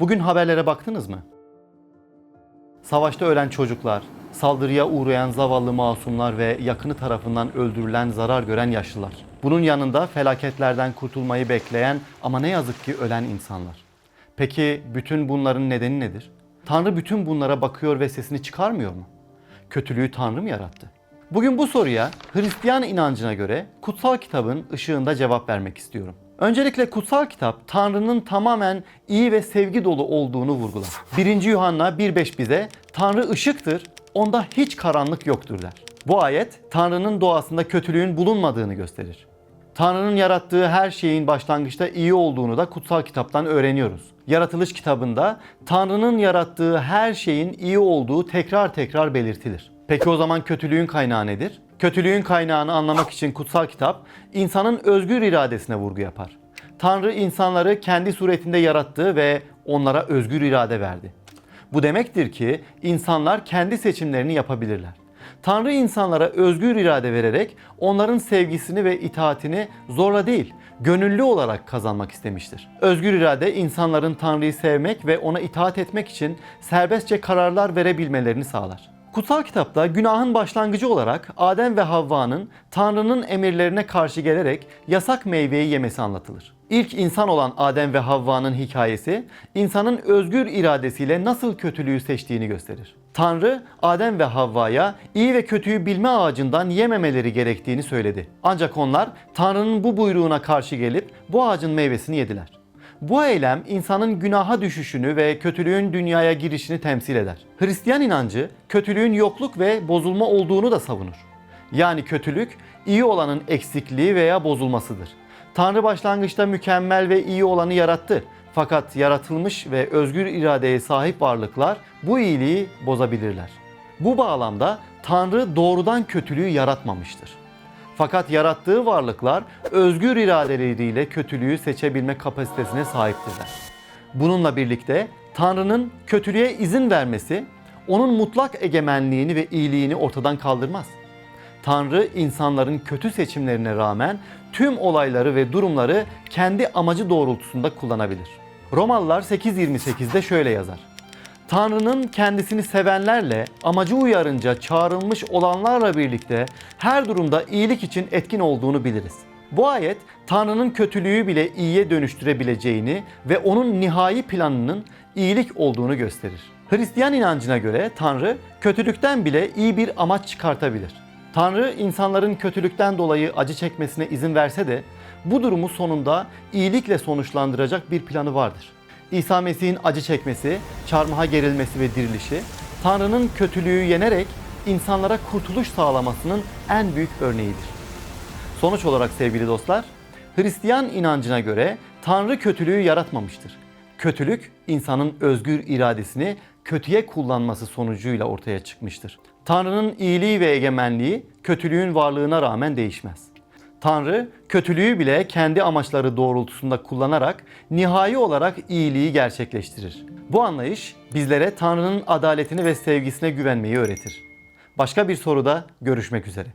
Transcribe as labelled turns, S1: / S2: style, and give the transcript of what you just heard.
S1: Bugün haberlere baktınız mı? Savaşta ölen çocuklar, saldırıya uğrayan zavallı masumlar ve yakını tarafından öldürülen, zarar gören yaşlılar. Bunun yanında felaketlerden kurtulmayı bekleyen ama ne yazık ki ölen insanlar. Peki bütün bunların nedeni nedir? Tanrı bütün bunlara bakıyor ve sesini çıkarmıyor mu? Kötülüğü Tanrı mı yarattı? Bugün bu soruya Hristiyan inancına göre kutsal kitabın ışığında cevap vermek istiyorum. Öncelikle kutsal kitap Tanrı'nın tamamen iyi ve sevgi dolu olduğunu vurgular. 1. Yuhanna 1.5 bize Tanrı ışıktır, onda hiç karanlık yoktur der. Bu ayet Tanrı'nın doğasında kötülüğün bulunmadığını gösterir. Tanrı'nın yarattığı her şeyin başlangıçta iyi olduğunu da kutsal kitaptan öğreniyoruz. Yaratılış kitabında Tanrı'nın yarattığı her şeyin iyi olduğu tekrar tekrar belirtilir. Peki o zaman kötülüğün kaynağı nedir? Kötülüğün kaynağını anlamak için kutsal kitap insanın özgür iradesine vurgu yapar. Tanrı insanları kendi suretinde yarattı ve onlara özgür irade verdi. Bu demektir ki insanlar kendi seçimlerini yapabilirler. Tanrı insanlara özgür irade vererek onların sevgisini ve itaatini zorla değil, gönüllü olarak kazanmak istemiştir. Özgür irade insanların Tanrı'yı sevmek ve ona itaat etmek için serbestçe kararlar verebilmelerini sağlar. Kutsal kitapta günahın başlangıcı olarak Adem ve Havva'nın Tanrı'nın emirlerine karşı gelerek yasak meyveyi yemesi anlatılır. İlk insan olan Adem ve Havva'nın hikayesi insanın özgür iradesiyle nasıl kötülüğü seçtiğini gösterir. Tanrı Adem ve Havva'ya iyi ve kötüyü bilme ağacından yememeleri gerektiğini söyledi. Ancak onlar Tanrı'nın bu buyruğuna karşı gelip bu ağacın meyvesini yediler. Bu eylem insanın günaha düşüşünü ve kötülüğün dünyaya girişini temsil eder. Hristiyan inancı kötülüğün yokluk ve bozulma olduğunu da savunur. Yani kötülük iyi olanın eksikliği veya bozulmasıdır. Tanrı başlangıçta mükemmel ve iyi olanı yarattı. Fakat yaratılmış ve özgür iradeye sahip varlıklar bu iyiliği bozabilirler. Bu bağlamda Tanrı doğrudan kötülüğü yaratmamıştır. Fakat yarattığı varlıklar özgür iradeleriyle kötülüğü seçebilme kapasitesine sahiptirler. Bununla birlikte Tanrı'nın kötülüğe izin vermesi onun mutlak egemenliğini ve iyiliğini ortadan kaldırmaz. Tanrı insanların kötü seçimlerine rağmen tüm olayları ve durumları kendi amacı doğrultusunda kullanabilir. Romalılar 8.28'de şöyle yazar. Tanrı'nın kendisini sevenlerle amacı uyarınca çağrılmış olanlarla birlikte her durumda iyilik için etkin olduğunu biliriz. Bu ayet Tanrı'nın kötülüğü bile iyiye dönüştürebileceğini ve onun nihai planının iyilik olduğunu gösterir. Hristiyan inancına göre Tanrı kötülükten bile iyi bir amaç çıkartabilir. Tanrı insanların kötülükten dolayı acı çekmesine izin verse de bu durumu sonunda iyilikle sonuçlandıracak bir planı vardır. İsa Mesih'in acı çekmesi, çarmıha gerilmesi ve dirilişi, Tanrı'nın kötülüğü yenerek insanlara kurtuluş sağlamasının en büyük örneğidir. Sonuç olarak sevgili dostlar, Hristiyan inancına göre Tanrı kötülüğü yaratmamıştır. Kötülük insanın özgür iradesini kötüye kullanması sonucuyla ortaya çıkmıştır. Tanrı'nın iyiliği ve egemenliği kötülüğün varlığına rağmen değişmez. Tanrı kötülüğü bile kendi amaçları doğrultusunda kullanarak nihai olarak iyiliği gerçekleştirir. Bu anlayış bizlere Tanrı'nın adaletini ve sevgisine güvenmeyi öğretir. Başka bir soruda görüşmek üzere.